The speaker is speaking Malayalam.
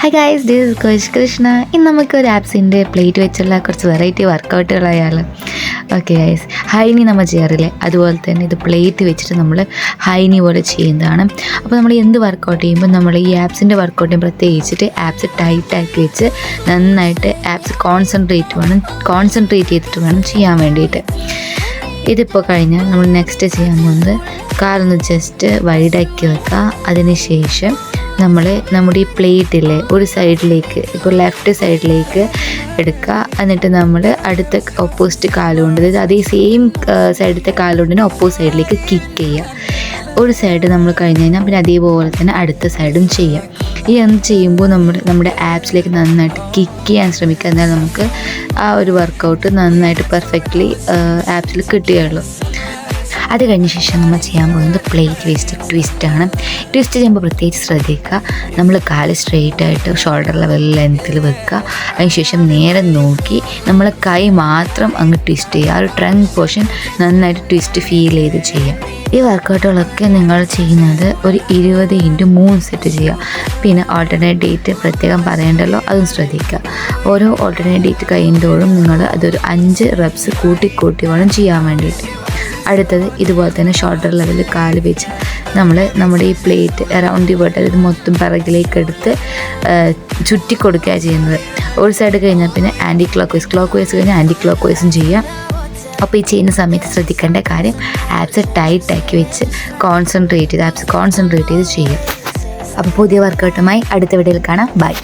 Hi guys this Kosh Krishna ഇന്ന് നമുക്ക് ഒരു ആപ്സിന്റെ പ്ലേറ്റ് വെച്ചുള്ള കുറച്ച് വെറൈറ്റി വർക്കൗട്ടുകളായാലും ഓക്കെ ഗൈസ് ഹൈനി നമ്മൾ ചെയ്യാറില്ലേ അതുപോലെ തന്നെ ഇത് പ്ലേറ്റ് വെച്ചിട്ട് നമ്മൾ ഹൈനി പോലെ ചെയ്യുന്നതാണ്. അപ്പോൾ നമ്മൾ എന്ത് വർക്കൗട്ട് ചെയ്യുമ്പോൾ നമ്മൾ ഈ ആപ്സിന്റെ വർക്കൗട്ട് ചെയ്യുമ്പോൾ പ്രത്യേകിച്ചിട്ട് ആപ്സ് ടൈറ്റാക്കി വെച്ച് നന്നായിട്ട് ആപ്സ് കോൺസെൻട്രേറ്റ് വേണം കോൺസെൻട്രേറ്റ് ചെയ്തിട്ട് വേണം ചെയ്യാൻ വേണ്ടിയിട്ട്. ഇതിപ്പോൾ കഴിഞ്ഞാൽ നമ്മൾ നെക്സ്റ്റ് ചെയ്യാൻ പോകുന്നത് കാലൊന്ന് ജസ്റ്റ് വൈഡാക്കി വെക്കുക അതിന് ശേഷം നമ്മൾ നമ്മുടെ ഈ പ്ലേറ്റിലെ ഒരു സൈഡിലേക്ക് ഇപ്പോൾ ലെഫ്റ്റ് സൈഡിലേക്ക് എടുക്കുക എന്നിട്ട് നമ്മൾ അടുത്ത ഓപ്പോസിറ്റ് കാലുകൊണ്ട് അതായത് അതേ സെയിം സൈഡത്തെ കാലുകൊണ്ടിന് ഓപ്പോസിറ്റ് സൈഡിലേക്ക് കിക്ക് ചെയ്യുക ഒരു സൈഡ് നമ്മൾ കഴിഞ്ഞ് കഴിഞ്ഞാൽ പിന്നെ അതേപോലെ തന്നെ അടുത്ത സൈഡും ചെയ്യാം. ഈ എന്ത് ചെയ്യുമ്പോൾ നമ്മൾ നമ്മുടെ ആപ്സിലേക്ക് നന്നായിട്ട് കിക്ക് ചെയ്യാൻ ശ്രമിക്കുക എന്നാൽ നമുക്ക് ആ ഒരു വർക്കൗട്ട് നന്നായിട്ട് പെർഫെക്റ്റ്ലി ആപ്സിൽ കിട്ടുകയുള്ളൂ. അത് കഴിഞ്ഞ ശേഷം നമ്മൾ ചെയ്യാൻ പോകുന്നത് പ്ലേറ്റ് വേസ്റ്റ് ആണ്. ട്വിസ്റ്റ് ചെയ്യുമ്പോൾ പ്രത്യേകിച്ച് ശ്രദ്ധിക്കുക. നമ്മൾ കാൽ സ്ട്രെയിറ്റ് ആയിട്ട് ഷോൾഡർ ലെവൽ ലെങ്ത്തിൽ വെക്കുക. അതിനുശേഷം നേരെ നോക്കി നമ്മൾ കൈ മാത്രം അങ്ങ് ട്വിസ്റ്റ് ചെയ്യുക. ആ ഒരു ട്രങ്ക് പോർഷൻ നന്നായിട്ട് ട്വിസ്റ്റ് ഫീൽ ചെയ്ത് ചെയ്യാം ഈ വർക്കൗട്ടുകളൊക്കെ നിങ്ങൾ ചെയ്യുന്നത് ഒരു ഇരുപത് ഇന്റു മൂന്ന് സെറ്റ് ചെയ്യുക. പിന്നെ ഓൾട്ടർനേറ്റ് ഡേറ്റ് പ്രത്യേകം പറയേണ്ടല്ലോ അതും ശ്രദ്ധിക്കുക. ഓരോ ഓൾട്ടർനേറ്റ് ഡേറ്റ് കഴിയുമ്പോഴും നിങ്ങൾ അതൊരു അഞ്ച് റെപ്സ് കൂട്ടി കൂട്ടി വേണം ചെയ്യാൻ വേണ്ടിയിട്ട്. അടുത്തത് ഇതുപോലെ തന്നെ ഷോൾഡർ ലെവലിൽ കാൽ വെച്ച് നമ്മൾ നമ്മുടെ ഈ പ്ലേറ്റ് ഈ വേർട്ട് ഇത് മൊത്തം പിറകിലേക്ക് എടുത്ത് ചുറ്റി കൊടുക്കുക ചെയ്യുന്നത്. ഒരു സൈഡ് കഴിഞ്ഞാൽ പിന്നെ anticlockwise clockwise കഴിഞ്ഞാൽ ആന്റി ക്ലോക്ക് വൈസും ചെയ്യാം. അപ്പോൾ ഈ ചെയ്യുന്ന സമയത്ത് ശ്രദ്ധിക്കേണ്ട കാര്യം ആപ്സ് ടൈറ്റാക്കി വെച്ച് കോൺസെൻട്രേറ്റ് ചെയ്ത് ആപ്സ് കോൺസെൻട്രേറ്റ് ചെയ്ത് ചെയ്യാം. അപ്പോൾ പുതിയ വർക്കൗട്ടുമായി അടുത്ത വീഡിയോയിൽ കാണാം. ബൈ